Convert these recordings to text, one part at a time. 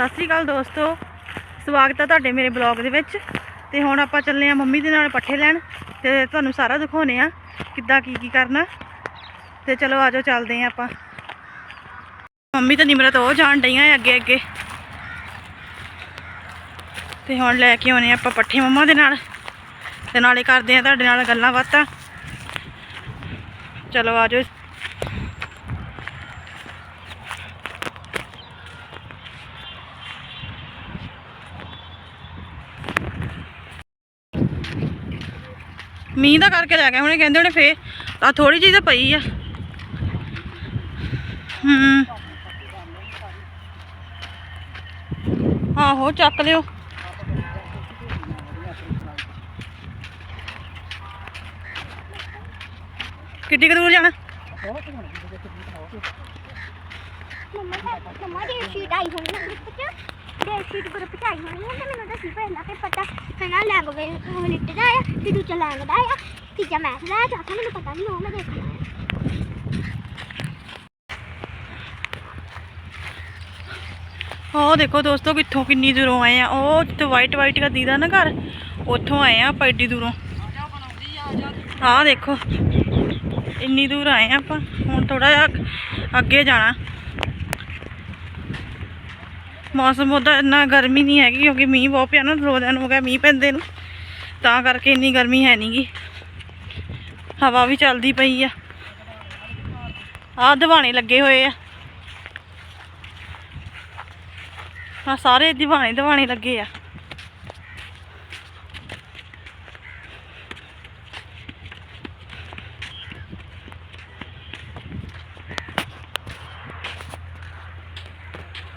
ਸਤਿ ਸ੍ਰੀ ਅਕਾਲ ਦੋਸਤੋ। ਸਵਾਗਤ ਹੈ ਤੁਹਾਡੇ ਮੇਰੇ ਬਲੌਗ ਦੇ ਵਿੱਚ। ਤੇ ਹੁਣ ਆਪਾਂ ਚੱਲੇ ਆ ਮੰਮੀ ਦੇ ਨਾਲ ਪੱਠੇ ਲੈਣ। ਤੇ ਤੁਹਾਨੂੰ ਸਾਰਾ ਦਿਖਾਉਨੇ ਆ ਕਿੱਦਾਂ ਕੀ ਕੀ ਕਰਨਾ। ਤੇ ਚਲੋ ਆਜੋ ਚੱਲਦੇ ਆ ਆਪਾਂ। ਮੰਮੀ ਤਾਂ ਨਿਮਰਤ ਉਹ ਜਾਣ ਡਈਆਂ ਅੱਗੇ ਅੱਗੇ। ਤੇ ਹੁਣ ਲੈ ਕੇ ਆਉਨੇ ਆਪਾਂ ਪੱਠੇ ਮੰਮਾ ਦੇ ਨਾਲ। ਤੇ ਨਾਲੇ ਕਰਦੇ ਆ ਤੁਹਾਡੇ ਨਾਲ ਗੱਲਾਂ ਬਾਤਾਂ। ਚਲੋ ਆਜੋ ਮੀਂਹ ਦਾ ਕਰਕੇ ਲੈ ਗਏ ਹੁਣੇ, ਕਹਿੰਦੇ ਹੁਣੇ ਫੇ ਆ ਥੋੜੀ ਜਿਹੀ ਤਾਂ ਪਈ ਆ। ਹੂੰ। ਆਹੋ, ਚੱਕ ਲਿਓ। ਕਿੱਡੀ ਕੁ ਦੂਰ ਜਾਣਾ? ਮੰਮਾ ਮੰਮਾ ਦੀ ਸ਼ੀਟ ਆਈ ਹੋਣੀ ਨਾ ਗਰੁੱਪ ਚ ਦੇ ਸ਼ੀਟ ਗਰੁੱਪ ਚ ਆਈ ਹੋਣੀ ਹੈ ਮੈਨੂੰ ਦੱਸੀ ਪਤਾ ਲੈਂਗ ਗਏ ਲਿਟ ਦਾ ਆ ਤੇ ਦੂਜਾ ਲੈਂਗ ਦਾ ਆ, ਤੀਜਾ ਮੈਥ ਦਾ ਆ, ਚੌਥਾ ਮੈਨੂੰ ਪਤਾ ਨਹੀਂ ਉਹ ਮੈਂ ਦੇਖਣਾ ਆ ਉਹ ਦੇਖੋ ਦੋਸਤੋ ਕਿੱਥੋਂ ਕਿੰਨੀ ਦੂਰੋਂ ਆਏ ਆ, ਉਹ ਜਿੱਥੇ ਵਾਈਟ ਵਾਈਟ ਦਾ ਦੀਦਾ ਨਾ ਘਰ, ਉੱਥੋਂ ਆਏ ਆ ਆਪਾਂ ਏਡੀ ਦੂਰੋਂ। ਆਹ ਦੇਖੋ, ਇੰਨੀ ਦੂਰ ਆਏ ਆ ਆਪਾਂ, ਹੁਣ ਥੋੜਾ ਜਿਹਾ ਅੱਗੇ ਜਾਣਾ। ਮੌਸਮ ਉਹਦਾ ਇੰਨਾ ਗਰਮੀ ਨਹੀਂ ਹੈਗੀ ਕਿਉਂਕਿ ਮੀਂਹ ਬਹੁਤ ਪਿਆ ਨਾ, ਦੋ ਦਿਨ ਹੋ ਗਿਆ ਮੀਂਹ ਪੈਂਦੇ ਨੂੰ। ਤਾਂ ਕਰਕੇ ਇੰਨੀ ਗਰਮੀ ਹੈ ਨਹੀਂਗੀ ਹਵਾ ਵੀ ਚੱਲਦੀ ਪਈ ਆ। ਆਹ ਦਿਵਾਣੇ ਲੱਗੇ ਹੋਏ ਆ। ਆ ਸਾਰੇ ਦੀਵਾਨੇ ਦੀਵਾਨੇ ਲੱਗੇ ਆ।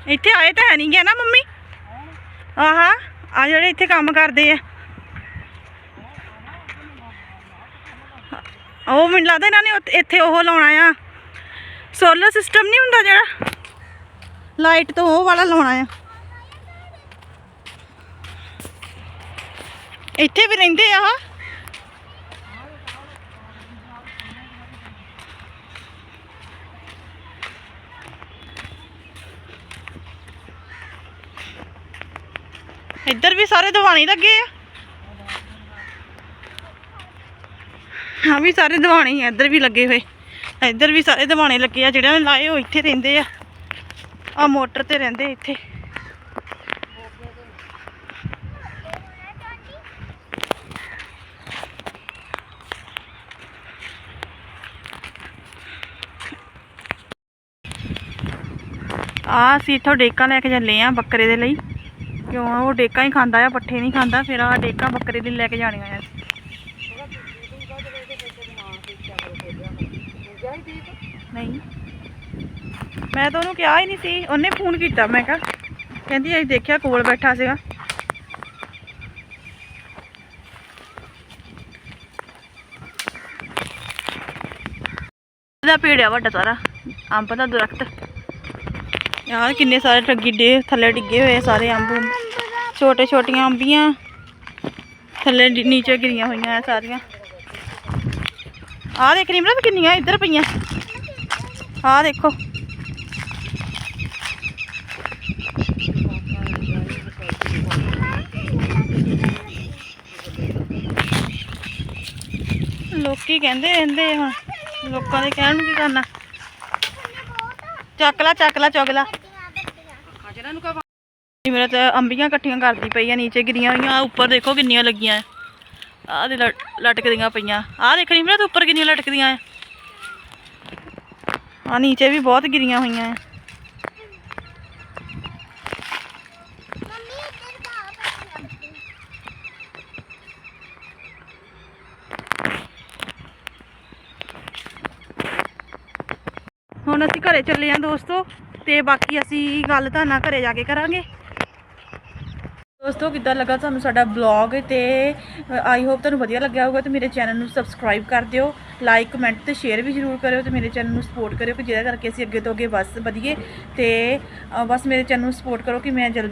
ਇੱਥੇ ਆਏ ਤਾਂ ਹੈ ਨਹੀਂ ਗਿਆ ਨਾ ਮੰਮੀ? ਆਹਾ, ਆ ਜਿਹੜੇ ਇੱਥੇ ਕੰਮ ਕਰਦੇ ਆ। ਉਹ ਮੈਨੂੰ ਲੱਗਦਾ ਇਹਨਾਂ ਨੇ ਇੱਥੇ ਉਹ ਲਾਉਣਾ ਆ। ਸੋਲਰ ਸਿਸਟਮ ਨਹੀਂ ਹੁੰਦਾ ਜਿਹੜਾ? ਲਾਈਟ ਤੋਂ ਉਹ ਵਾਲਾ ਲਾਉਣਾ ਆ। ਇੱਥੇ ਵੀ ਰਹਿੰਦੇ ਆ ਇੱਧਰ ਵੀ ਸਾਰੇ ਦੀਵਾਨੇ ਲੱਗੇ ਆ। ਹਾਂ, ਵੀ ਸਾਰੇ ਦੀਵਾਨੇ ਆ, ਇੱਧਰ ਵੀ ਲੱਗੇ ਹੋਏ। ਇੱਧਰ ਵੀ ਸਾਰੇ ਦੀਵਾਨੇ ਲੱਗੇ ਆ, ਜਿਹੜੇ ਲਾਏ ਉਹ ਇੱਥੇ ਰਹਿੰਦੇ ਆ। ਆ ਮੋਟਰ ਤੇ ਰਹਿੰਦੇ ਇੱਥੇ। ਆ ਅਸੀਂ ਇੱਥੋਂ ਡੇਕਾਂ ਲੈ ਕੇ ਚੱਲੇ ਆ ਬੱਕਰੇ ਦੇ ਲਈ। ਕਿਉਂ ਉਹ ਡੇਕਾਂ ਹੀ ਖਾਂਦਾ ਆ, ਪੱਠੇ ਨਹੀਂ ਖਾਂਦਾ। ਫਿਰ ਆ ਡੇਕਾਂ ਬੱਕਰੇ ਦੇ ਲੈ ਕੇ ਜਾਣੀਆਂ ਆ। ਨਹੀਂ। ਮੈਂ ਤਾਂ ਉਹਨੂੰ ਕਿਹਾ ਹੀ ਨਹੀਂ ਸੀ। ਉਹਨੇ ਫੋਨ ਕੀਤਾ। ਮੈਂ ਕਿਹਾ, ਕਹਿੰਦੀ ਅਸੀਂ ਦੇਖਿਆ ਕੋਲ ਬੈਠਾ ਸੀਗਾ। ਦਾ ਪੇੜ ਵੱਡਾ ਸਾਰਾ। ਅੰਬ ਦਾ ਦਰਖਤ। ਯਾਰ ਕਿੰਨੇ ਸਾਰੇ ਠੱਗੀ ਡੇ, ਥੱਲੇ ਡਿੱਗੇ ਹੋਏ ਸਾਰੇ ਅੰਬ ਛੋਟੇ ਛੋਟੀਆਂ ਅੰਬੀਆਂ। ਥੱਲੇ ਡਿ- ਨੀਚੇ ਗਿਰੀਆਂ ਹੋਈਆਂ ਆ ਸਾਰੀਆਂ। ਆਹ ਦੇਖ ਨਿਮਰਤ ਕਿੰਨੀਆਂ ਇੱਧਰ ਪਈਆਂ। ਆਹ ਦੇਖੋ। ਲੋਕੀ ਕਹਿੰਦੇ ਰਹਿੰਦੇ ਹੁਣ ਲੋਕਾਂ ਦੇ ਕਹਿਣ ਨੂੰ ਕੀ ਕਰਨਾ। ਚੱਕ ਲਾ ਚੱਕ ਲਾ, ਚੁਗ ਲਾ। ਮੇਰਾ ਤਾਂ ਅੰਬੀਆਂ ਇਕੱਠੀਆਂ ਕਰਦੀ ਪਈ ਆ ਨੀਚੇ ਗਿਰੀਆਂ ਹੋਈਆਂ। ਉੱਪਰ ਦੇਖੋ ਕਿੰਨੀਆਂ ਲੱਗੀਆਂ ਆਹ ਦੇ ਲਟ- ਲਟਕਦੀਆਂ ਪਈਆਂ। ਆਹ ਦੇਖਣੀ ਮੇਰਾ ਤੇ ਉੱਪਰ ਕਿੰਨੀਆਂ ਲਟਕਦੀਆਂ ਆ ਆ ਨੀਚੇ ਵੀ ਬਹੁਤ ਗਿਰੀਆਂ ਹੋਈਆਂ ਆ ਹੁਣ ਅਸੀਂ ਘਰੇ ਚੱਲੇ ਆਂ ਦੋਸਤੋ। ਤੇ ਬਾਕੀ ਅਸੀਂ ਗੱਲ ਤਾਂ ਨਾ ਘਰੇ ਜਾ ਕੇ ਕਰਾਂਗੇ। ਦੋਸਤੋ, ਕਿੱਦਾਂ ਲੱਗਾ ਤੁਹਾਨੂੰ ਸਾਡਾ ਬਲੌਗ ਤੇ ਆਈ ਹੋਪ ਤੁਹਾਨੂੰ ਵਧੀਆ ਲੱਗਿਆ ਹੋਊਗਾ ਤੇ ਮੇਰੇ ਚੈਨਲ ਨੂੰ ਸਬਸਕ੍ਰਾਈਬ ਕਰ ਦਿਓ। ਲਾਈਕ ਕਮੈਂਟ ਤੇ ਸ਼ੇਅਰ ਵੀ ਜ਼ਰੂਰ ਕਰਿਓ ਤੇ ਮੇਰੇ ਚੈਨਲ ਨੂੰ ਸਪੋਰਟ ਕਰਿਓ ਕਿ ਜਿਹਦਾ ਕਰਕੇ ਅਸੀਂ ਅੱਗੇ ਤੋਂ ਅੱਗੇ ਬਸ ਵਧੀਏ। ਤੇ ਬਸ ਮੇਰੇ ਚੈਨਲ ਨੂੰ ਸਪੋਰਟ ਕਰੋ ਕਿ ਮੈਂ ਜਲਦੀ